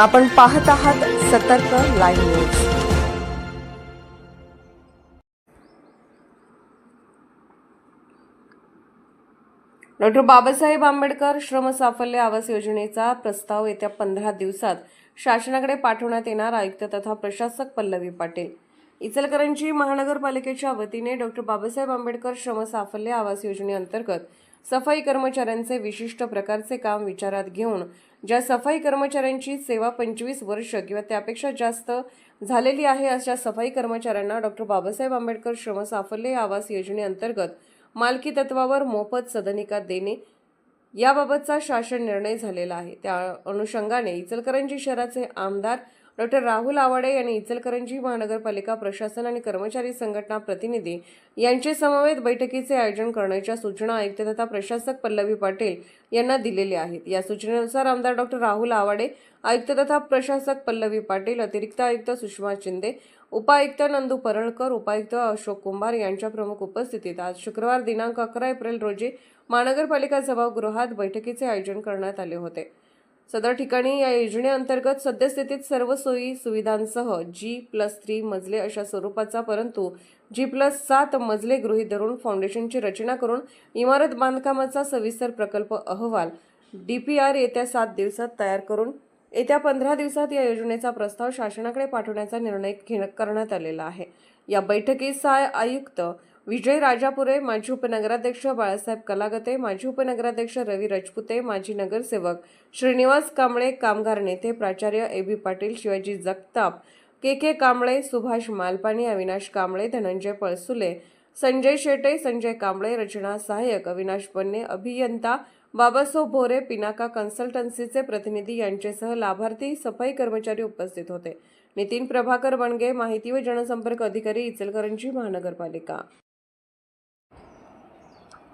आपण पाहत आहात सतर्क live news. Doctor Babasaheb Ambedkar श्रम साफल्य आवास योजनेचा प्रस्ताव येत्या पंधरा दिवसात शासनाकडे पाठवण्यात येणार आयुक्त तथा प्रशासक पल्लवी पाटील. इचलकरंजी महानगरपालिकेच्या वतीने डॉक्टर बाबासाहेब आंबेडकर श्रम साफल्य आवास योजनेअंतर्गत सफाई कर्मचाऱ्यांचे विशिष्ट प्रकारचे काम विचारात घेऊन ज्या सफाई कर्मचाऱ्यांची सेवा पंचवीस वर्ष किंवा त्यापेक्षा जास्त झालेली आहे अशा सफाई कर्मचाऱ्यांना डॉक्टर बाबासाहेब आंबेडकर श्रम साफल्य आवास योजनेअंतर्गत मालकी तत्वावर मोफत सदनिका देणे याबाबतचा शासन निर्णय झालेला आहे. त्या अनुषंगाने इचलकरंजी शहराचे आमदार डॉक्टर राहुल आवाडे यांनी इचलकरंजी महानगरपालिका प्रशासन आणि कर्मचारी संघटना प्रतिनिधी यांचे समवेत बैठकीचे आयोजन करण्याच्या सूचना आयुक्त तथा प्रशासक पल्लवी पाटील यांना दिलेल्या आहेत. या सूचनेनुसार आमदार डॉक्टर राहुल आवाडे आयुक्त तथा प्रशासक पल्लवी पाटील अतिरिक्त आयुक्त सुषमा शिंदे उपायुक्त नंदू परळकर उपायुक्त अशोक कुंभार यांच्या प्रमुख उपस्थितीत आज शुक्रवार दिनांक अकरा एप्रिल रोजी महानगरपालिका सभागृहात बैठकीचे आयोजन करण्यात आले होते. सदर ठिकाणी या योजनेअंतर्गत सद्यस्थितीत सर्व सोयी सुविधांसह जी प्लस थ्री मजले अशा स्वरूपाचा परंतु जी प्लस सात मजले गृहीत धरून फाउंडेशनची रचना करून इमारत बांधकामाचा सविस्तर प्रकल्प अहवाल डी पी आर येत्या सात दिवसात तयार करून येत्या पंधरा दिवसात या योजनेचा प्रस्ताव शासनाकडे पाठवण्याचा निर्णय घेण करण्यात आलेला आहे. या बैठकीत सहाय्य आयुक्त विजय राजापुरे माजी उपनगराध्यक्ष बाळासाहेब कलागते माजी उपनगराध्यक्ष रवी राजपुते माजी नगरसेवक श्रीनिवास कांबळे कामगार नेते प्राचार्य ए बी पाटील शिवाजी जगताप के के कांबळे सुभाष मालपाणी अविनाश कांबळे धनंजय पळसुले संजय शेटे संजय कांबळे रचना सहाय्यक अविनाश बन्ने अभियंता बाबासो भोरे पिनाका कन्सल्टन्सीचे प्रतिनिधी यांच्यासह लाभार्थी सफाई कर्मचारी उपस्थित होते. नितीन प्रभाकर बणगे माहिती व जनसंपर्क अधिकारी इचलकरंजी महानगरपालिका.